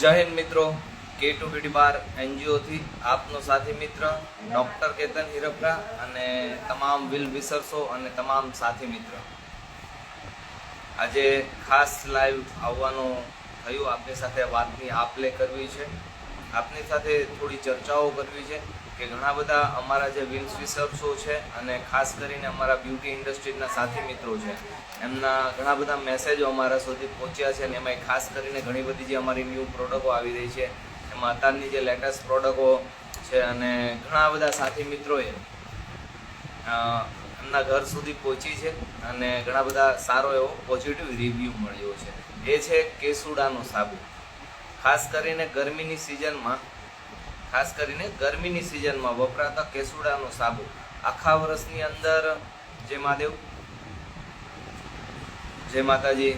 જય હિન્દ મિત્રો કે ટુ બીડી બાર એનજીઓથી આપનો સાથી મિત્ર, ડૉક્ટર કેતન હિરપરા અને તમામ વિલ વિસરસો અને તમામ સાથી મિત્ર. આજે ખાસ લાઈવ આવવાનું થયું. આપની સાથે વાતની આપ લે કરવી છે. આપની સાથે થોડી ચર્ચાઓ કરવી છે કે ઘણા બધા અમારા જે વિલ્સ વિસર્સો છે અને ખાસ કરીને અમારા બ્યુટી ઇન્ડસ્ટ્રીના સાથી મિત્રો છે, એમના ઘણા બધા મેસેજો અમારા સુધી પહોંચ્યા છે અને એમાં ખાસ કરીને ઘણી બધી જે અમારી ન્યૂ પ્રોડક્ટો આવી રહી છે, એમાં અત્યારની જે લેટેસ્ટ પ્રોડક્ટો છે અને ઘણા બધા સાથી મિત્રોએ એમના ઘર સુધી પહોંચી છે અને ઘણા બધા સારો એવો પોઝિટિવ રિવ્યૂ મળ્યો છે. એ છે કેસુડાનો સાબુ. ખાસ કરીને ગરમીની સિઝનમાં, ખાસ કરીને ગરમીની સિઝનમાં વપરાતા કેસુડાનો સાબુ. આખા વર્ષની અંદર, જે મહાદેવ જય માતાજી